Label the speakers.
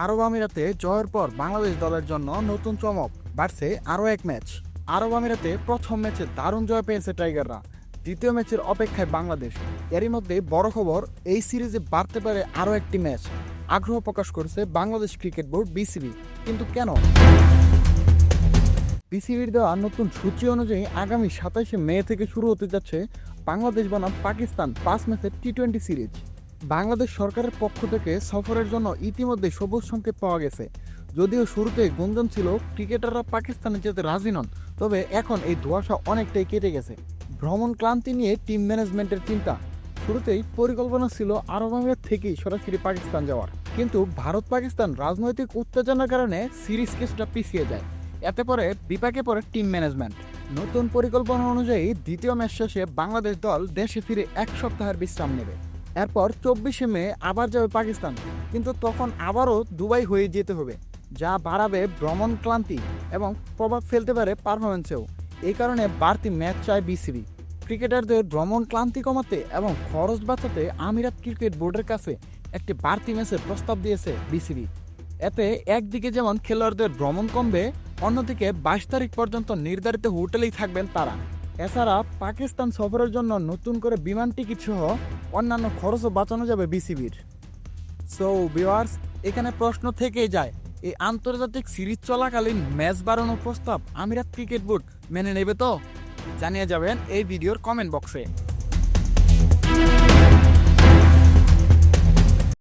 Speaker 1: আরব আমিরাতে জয়ের পর বাংলাদেশ দলের জন্য নতুন চমক, বাড়ছে আরও এক ম্যাচ। আরব আমিরাতে প্রথম ম্যাচে দারুণ জয় পেয়েছে টাইগাররা, দ্বিতীয় ম্যাচের অপেক্ষায় বাংলাদেশ। এরই মধ্যে বড় খবর, এই সিরিজে বাড়তে পারে আরও একটি ম্যাচ। আগ্রহ প্রকাশ করেছে বাংলাদেশ ক্রিকেট বোর্ড বিসিবি। কিন্তু কেন? বিসিবির দেওয়া নতুন সূচি অনুযায়ী আগামী সাতাশে মে থেকে শুরু হতে যাচ্ছে বাংলাদেশ বনাম পাকিস্তান পাঁচ ম্যাচের টি টোয়েন্টি সিরিজ। বাংলাদেশ সরকারের পক্ষ থেকে সফরের জন্য ইতিমধ্যে সবুজ সংকেত পাওয়া গেছে। যদিও শুরুতে গুঞ্জন ছিল, ক্রিকেটাররা পাকিস্তানে যেতে রাজি নন, তবে এখন এই ধোঁয়াশা অনেকটাই কেটে গেছে। ভ্রমণ ক্লান্তি নিয়ে টিম ম্যানেজমেন্টের চিন্তা। শুরুতেই পরিকল্পনা ছিল আরব আমিরাত থেকেই সরাসরি পাকিস্তান যাওয়ার। কিন্তু ভারত পাকিস্তান রাজনৈতিক উত্তেজনার কারণে সিরিজ কিছুটা পিছিয়ে যায়। এতে পরে বিপাকে পড়ে টিম ম্যানেজমেন্ট। নতুন পরিকল্পনা অনুযায়ী দ্বিতীয় ম্যাচ শেষে বাংলাদেশ দল দেশে ফিরে এক সপ্তাহের বিশ্রাম নেবে। এরপর চব্বিশে মে আবার যাবে পাকিস্তান। কিন্তু তখন আবারও দুবাই হয়ে যেতে হবে, যা বাড়াবে ভ্রমণ ক্লান্তি এবং প্রভাব ফেলতে পারে পারফরমেন্সেও এই কারণে বাড়তি ম্যাচ চায় বিসিবি। ক্রিকেটারদের ভ্রমণ ক্লান্তি কমাতে এবং খরচ বাঁচাতে আমিরাত ক্রিকেট বোর্ডের কাছে একটি বাড়তি ম্যাচের প্রস্তাব দিয়েছে বিসিবি। এতে একদিকে যেমন খেলোয়াড়দের ভ্রমণ কমবে, অন্যদিকে বাইশ তারিখ পর্যন্ত নির্ধারিত হোটেলেই থাকবেন তারা। এছাড়া পাকিস্তান সফরের জন্য নতুন করে বিমান টিকিট সহ অন্যান্য খরচও বাঁচানো যাবে বিসিবির। সো ভিওয়ার্স এখানে প্রশ্ন থেকেই যায়, এই আন্তর্জাতিক সিরিজ চলাকালীন ম্যাচ বাড়ানোর প্রস্তাব আমিরাত ক্রিকেট বোর্ড মেনে নেবে তো? জানিয়ে যাবেন এই ভিডিওর কমেন্ট বক্সে